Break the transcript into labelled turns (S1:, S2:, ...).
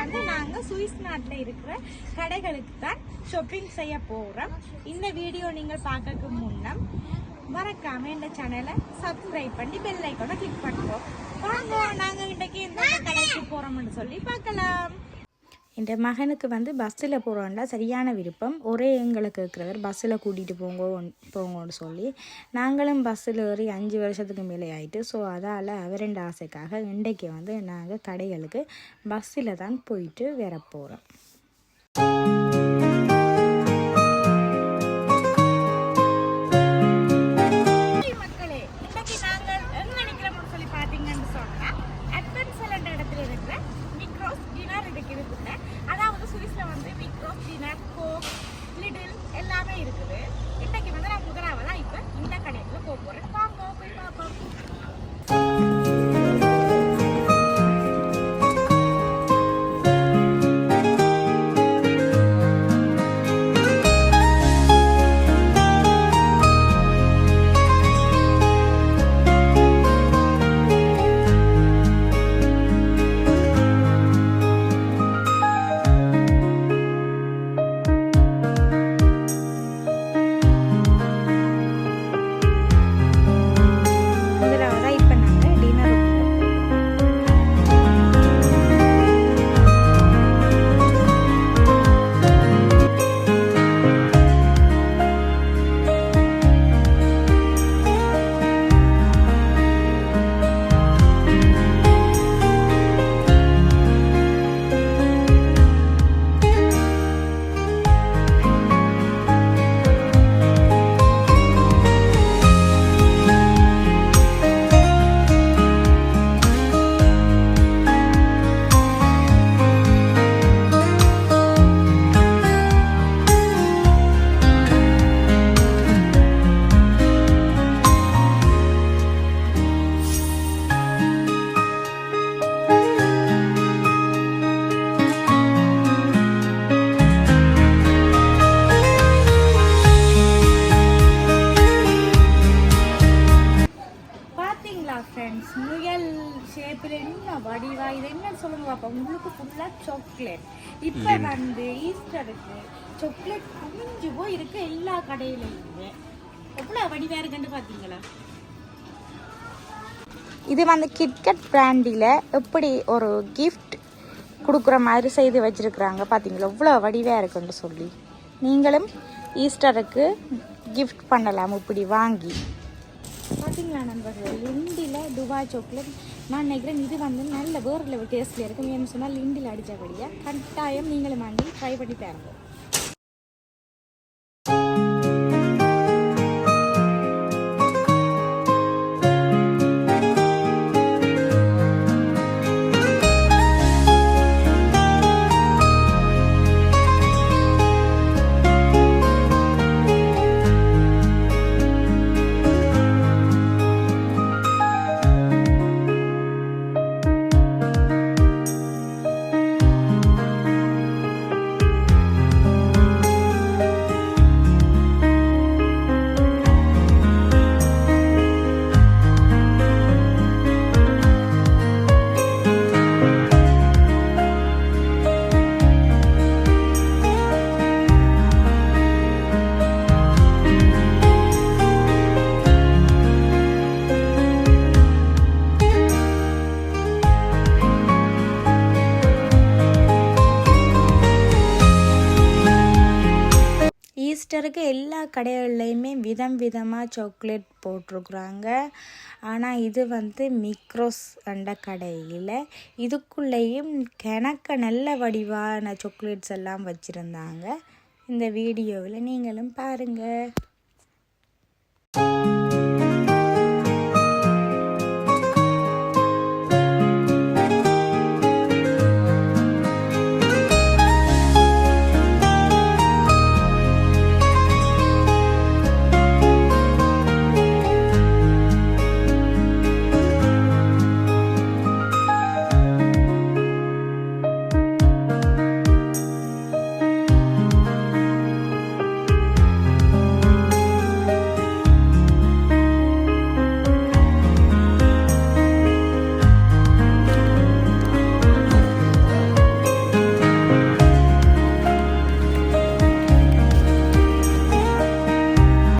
S1: வந்து நாங்கள் சுவிஸ் நாட்டில் இருக்கிற கடைகளுக்கு தான் ஷாப்பிங் செய்ய போகிறோம் இந்த வீடியோ நீங்கள் பார்க்கறதுக்கு முன்னம் மறக்காம இந்த சேனலை சப்ஸ்கிரைப் பண்ணி பெல் ஐக்கானை கிளிக் பண்ணுவோம் வாங்க நாங்கள் இன்றைக்கு இந்த கடைக்கு போகிறோம்னு சொல்லி பார்க்கலாம்.
S2: என் மகனுக்கு வந்து பஸ்ஸில் போகிறோம்ல சரியான விருப்பம். ஒரே எங்களுக்கு இருக்கிறவர் பஸ்ஸில் கூட்டிகிட்டு போங்க போங்கன்னு சொல்லி நாங்களும் பஸ்ஸில் ஏறி அஞ்சு வருஷத்துக்கு மேலே ஆயிட்டு ஸோ அதால் அவரெண்டு ஆசைக்காக இன்றைக்கு வந்து நாங்கள் கடைகளுக்கு பஸ்ஸில் தான் போயிட்டு வர போகிறோம்
S1: சொல்லுங்க பாப்பா. உங்களுக்கு ஃபுல்லா சாக்லேட் இப்போ வந்து ஈஸ்டருக்கு சாக்லேட் குமிஞ்சு போய் இருக்கு எல்லா கடையிலையுமே. எவ்வளோ வடிவா இருக்குன்னு பார்த்தீங்களா
S2: இது வந்து கிட்கட் பிராண்டில் எப்படி ஒரு கிஃப்ட் கொடுக்குற மாதிரி செய்து வச்சுருக்குறாங்க பார்த்தீங்களா இவ்வளோ வடிவாக இருக்குன்னு சொல்லி. நீங்களும் ஈஸ்டருக்கு கிஃப்ட் பண்ணலாம் இப்படி வாங்கி.
S1: பார்த்தீங்களா நண்பர்கள்? லிண்டியில் துபாய் சாக்லேட் நான் நினைக்கிறேன் இது வந்து நல்ல வேறு லெவல் டேஸ்ட்ல இருக்கும். ஏன்னு சொன்னால் லிண்டில் அடித்தபடியாக கட்டாயம் நீங்களும் வாங்கி ட்ரை பண்ணி பாருங்க.
S2: இருக்க எல்லா கடைகள்லையுமே விதம் விதமாக சாக்லேட் போட்டிருக்குறாங்க. ஆனால் இது வந்து மிக்ரோஸ் அந்த கடையில் இதுக்குள்ளேயும் கணக்க நல்ல வடிவான சாக்லேட்ஸ் எல்லாம் வச்சுருந்தாங்க. இந்த வீடியோவில் நீங்களும் பாருங்கள்